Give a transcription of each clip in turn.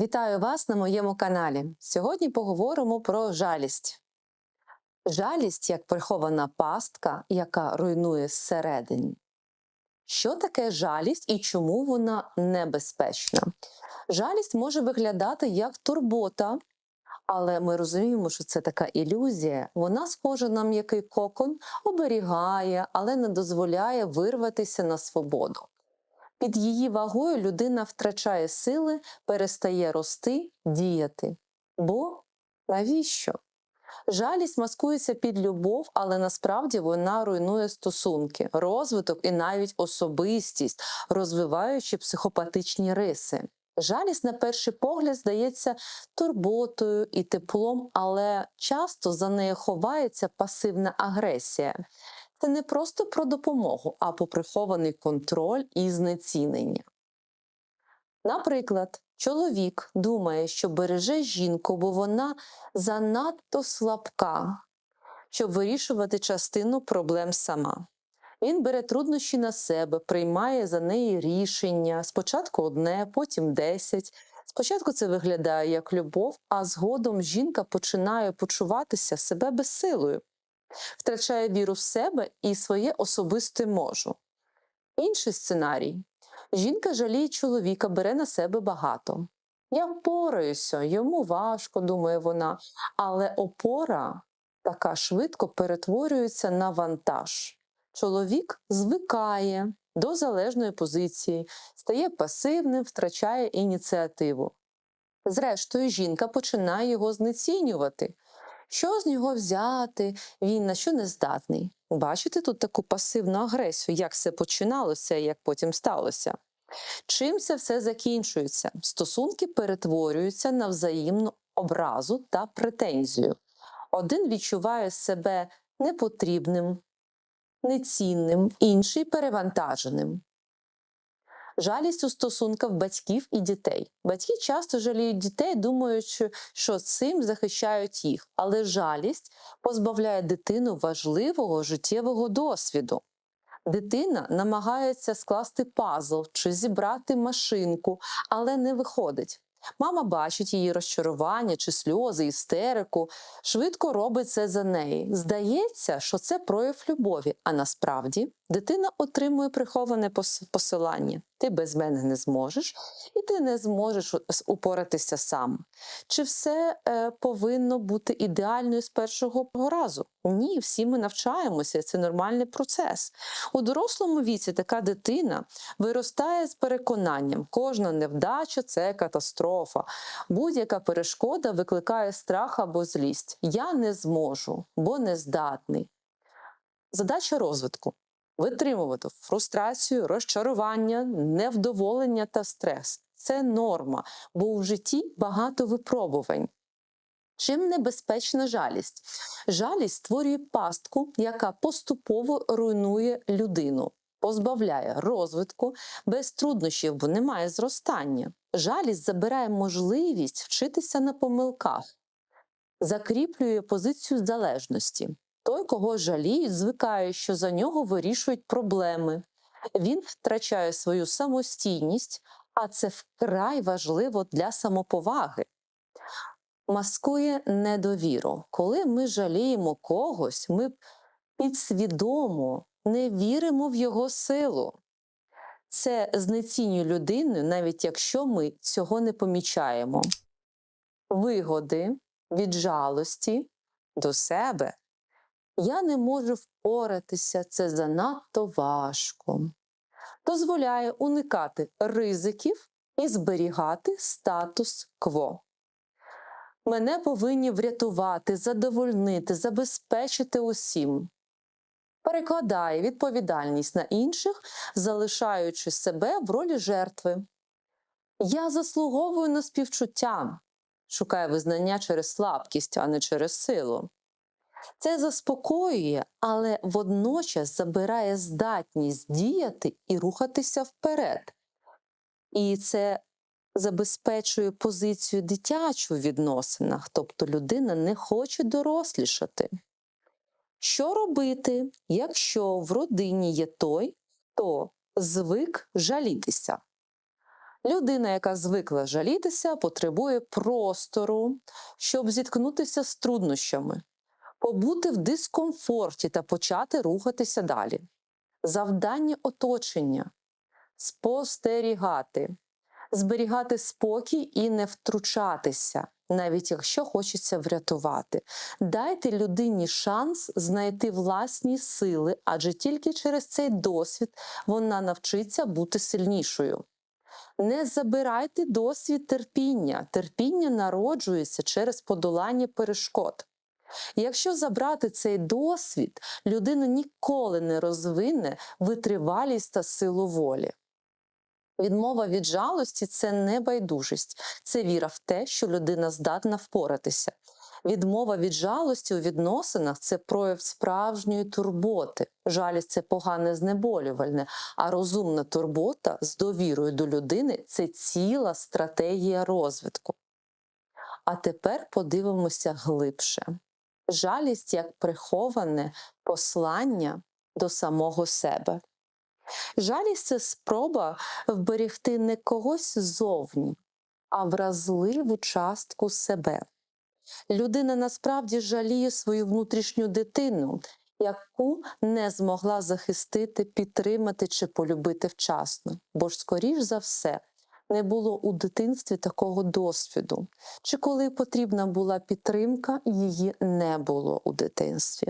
Вітаю вас на моєму каналі. Сьогодні поговоримо про жалість. Жалість як прихована пастка, яка руйнує зсередині. Що таке жалість і чому вона небезпечна? Жалість може виглядати як турбота, але ми розуміємо, що це така ілюзія. Вона схожа на м'який кокон, оберігає, але не дозволяє вирватися на свободу. Під її вагою людина втрачає сили, перестає рости, діяти. Бо навіщо? Жалість маскується під любов, але насправді вона руйнує стосунки, розвиток і навіть особистість, розвиваючи психопатичні риси. Жалість, на перший погляд, здається турботою і теплом, але часто за нею ховається пасивна агресія. Це не просто про допомогу, а про прихований контроль і знецінення. Наприклад, чоловік думає, що береже жінку, бо вона занадто слабка, щоб вирішувати частину проблем сама. Він бере труднощі на себе, приймає за неї рішення, спочатку одне, потім десять. Спочатку це виглядає як любов, а згодом жінка починає почуватися себе безсилою втрачає віру в себе і своє особисте можу. Інший сценарій: жінка жаліє чоловіка, бере на себе багато. Я впораюся, йому важко, думає вона, але опора така швидко перетворюється на вантаж. Чоловік звикає до залежної позиції, стає пасивним, втрачає ініціативу. Зрештою, жінка починає його знецінювати. Що з нього взяти? Він на що не здатний? Бачите тут таку пасивну агресію, як все починалося і як потім сталося. Чим це все закінчується? Стосунки перетворюються на взаємну образу та претензію. Один відчуває себе непотрібним, нецінним, інший перевантаженим. Жалість у стосунках батьків і дітей. Батьки часто жаліють дітей, думаючи, що цим захищають їх, але жалість позбавляє дитину важливого життєвого досвіду. Дитина намагається скласти пазл чи зібрати машинку, але не виходить. Мама бачить її розчарування чи сльози, істерику, швидко робить це за неї. Здається, що це прояв любові, а насправді дитина отримує приховане посилання. Ти без мене не зможеш, і ти не зможеш упоратися сам. Чи все е, повинно бути ідеальною з першого разу? Ні, всі ми навчаємося, це нормальний процес. У дорослому віці така дитина виростає з переконанням, кожна невдача це катастрофа. Будь-яка перешкода викликає страх або злість. Я не зможу, бо не здатний. Задача розвитку витримувати фрустрацію, розчарування, невдоволення та стрес. Це норма, бо у житті багато випробувань. Чим небезпечна жалість? Жалість створює пастку, яка поступово руйнує людину, позбавляє розвитку без труднощів, бо немає зростання. Жалість забирає можливість вчитися на помилках, закріплює позицію залежності. Той, кого жаліють, звикає, що за нього вирішують проблеми. Він втрачає свою самостійність, а це вкрай важливо для самоповаги. Маскує недовіру. Коли ми жаліємо когось, ми підсвідомо не віримо в його силу. Це знецінює людину, навіть якщо ми цього не помічаємо. Вигоди від жалості до себе. Я не можу впоратися, це занадто важко. Дозволяє уникати ризиків і зберігати статус-кво. Мене повинні врятувати, задовольнити, забезпечити усім. Перекладає відповідальність на інших, залишаючи себе в ролі жертви. Я заслуговую на співчуття, шукає визнання через слабкість, а не через силу. Це заспокоює, але водночас забирає здатність діяти і рухатися вперед. І це забезпечує позицію дитячу в відносинах, тобто людина не хоче дорослішати. Що робити, якщо в родині є той, хто звик жалітися? Людина, яка звикла жалітися, потребує простору, щоб зіткнутися з труднощами, побути в дискомфорті та почати рухатися далі. Завдання оточення спостерігати, зберігати спокій і не втручатися, навіть якщо хочеться врятувати. Дайте людині шанс знайти власні сили, адже тільки через цей досвід вона навчиться бути сильнішою. Не забирайте досвід терпіння. Терпіння народжується через подолання перешкод. Якщо забрати цей досвід, людина ніколи не розвине витривалість та силу волі. Відмова від жалості це не байдужість, це віра в те, що людина здатна впоратися. Відмова від жалості у відносинах це прояв справжньої турботи. Жалість це погане знеболювальне, а розумна турбота з довірою до людини це ціла стратегія розвитку. А тепер подивимося глибше. Жалість як приховане послання до самого себе. Жалість це спроба вберегти не когось ззовні, а вразливу частку себе. Людина насправді жаліє свою внутрішню дитину, яку не змогла захистити, підтримати чи полюбити вчасно, бо ж, скоріш за все, не було у дитинстві такого досвіду, чи коли потрібна була підтримка, її не було у дитинстві.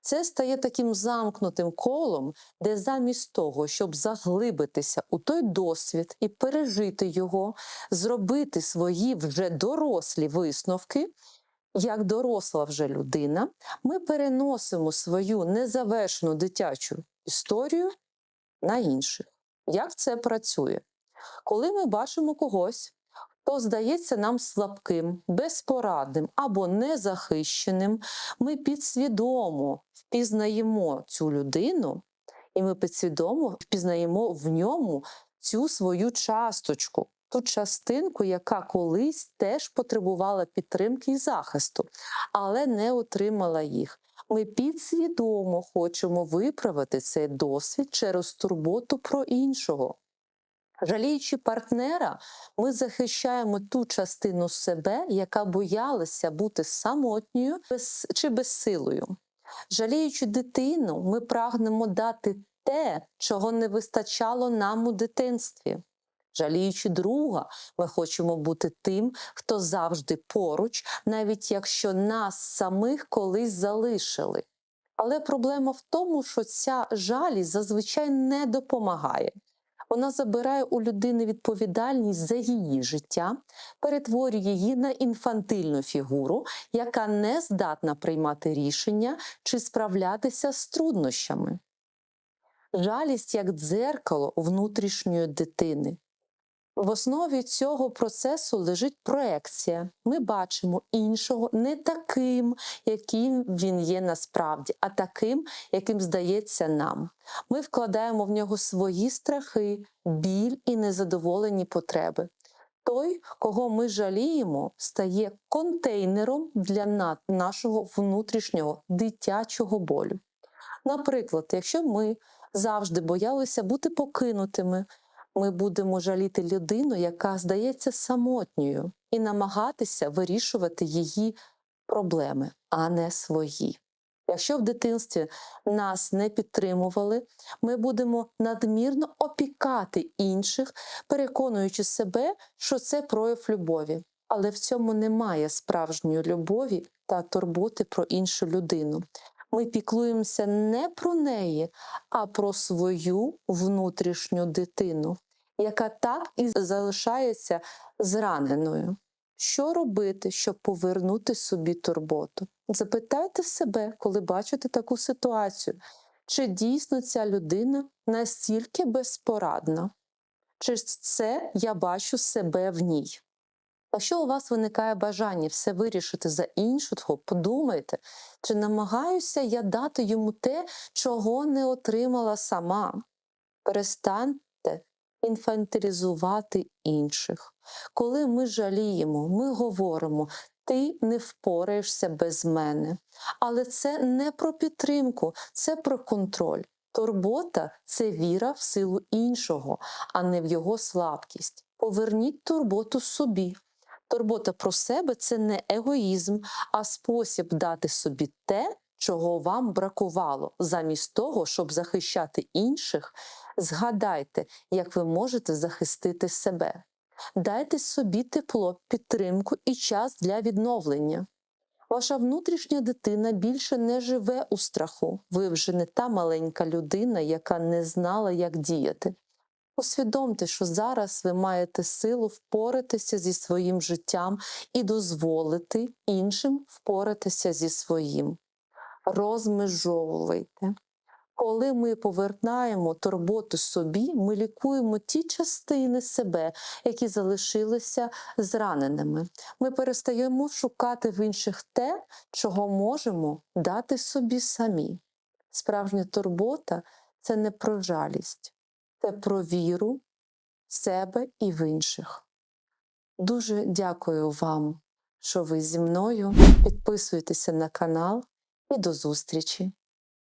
Це стає таким замкнутим колом, де замість того, щоб заглибитися у той досвід і пережити його, зробити свої вже дорослі висновки, як доросла вже людина, ми переносимо свою незавершену дитячу історію на інших. Як це працює? Коли ми бачимо когось, хто здається нам слабким, безпорадним або незахищеним, ми підсвідомо впізнаємо цю людину, і ми підсвідомо впізнаємо в ньому цю свою часточку, ту частинку, яка колись теж потребувала підтримки і захисту, але не отримала їх. Ми підсвідомо хочемо виправити цей досвід через турботу про іншого. Жаліючи партнера, ми захищаємо ту частину себе, яка боялася бути самотньою чи безсилою. Жаліючи дитину, ми прагнемо дати те, чого не вистачало нам у дитинстві. Жаліючи друга, ми хочемо бути тим, хто завжди поруч, навіть якщо нас самих колись залишили. Але проблема в тому, що ця жалість зазвичай не допомагає. Вона забирає у людини відповідальність за її життя, перетворює її на інфантильну фігуру, яка не здатна приймати рішення чи справлятися з труднощами. Жалість як дзеркало внутрішньої дитини. В основі цього процесу лежить проекція. Ми бачимо іншого не таким, яким він є насправді, а таким, яким здається нам. Ми вкладаємо в нього свої страхи, біль і незадоволені потреби. Той, кого ми жаліємо, стає контейнером для нашого внутрішнього дитячого болю. Наприклад, якщо ми завжди боялися бути покинутими, ми будемо жаліти людину, яка здається самотньою, і намагатися вирішувати її проблеми, а не свої. Якщо в дитинстві нас не підтримували, ми будемо надмірно опікати інших, переконуючи себе, що це прояв любові. Але в цьому немає справжньої любові та турботи про іншу людину. Ми піклуємося не про неї, а про свою внутрішню дитину, яка так і залишається зраненою. Що робити, щоб повернути собі турботу? Запитайте себе, коли бачите таку ситуацію, чи дійсно ця людина настільки безпорадна, чи це я бачу себе в ній. Якщо у вас виникає бажання все вирішити за іншого, подумайте, чи намагаюся я дати йому те, чого не отримала сама. Перестаньте інфантилізувати інших. Коли ми жаліємо, ми говоримо, ти не впораєшся без мене. Але це не про підтримку, це про контроль. Турбота це віра в силу іншого, а не в його слабкість. Поверніть турботу собі. Турбота про себе це не егоїзм, а спосіб дати собі те, чого вам бракувало. Замість того, щоб захищати інших, згадайте, як ви можете захистити себе. Дайте собі тепло, підтримку і час для відновлення. Ваша внутрішня дитина більше не живе у страху. Ви вже не та маленька людина, яка не знала, як діяти. Усвідомте, що зараз ви маєте силу впоратися зі своїм життям і дозволити іншим впоратися зі своїм. Розмежовуйте. Коли ми повертаємо турботу собі, ми лікуємо ті частини себе, які залишилися зраненими. Ми перестаємо шукати в інших те, чого можемо дати собі самі. Справжня турбота це не про жалість, це про віру в себе і в інших. Дуже дякую вам, що ви зі мною. Підписуйтеся на канал і до зустрічі!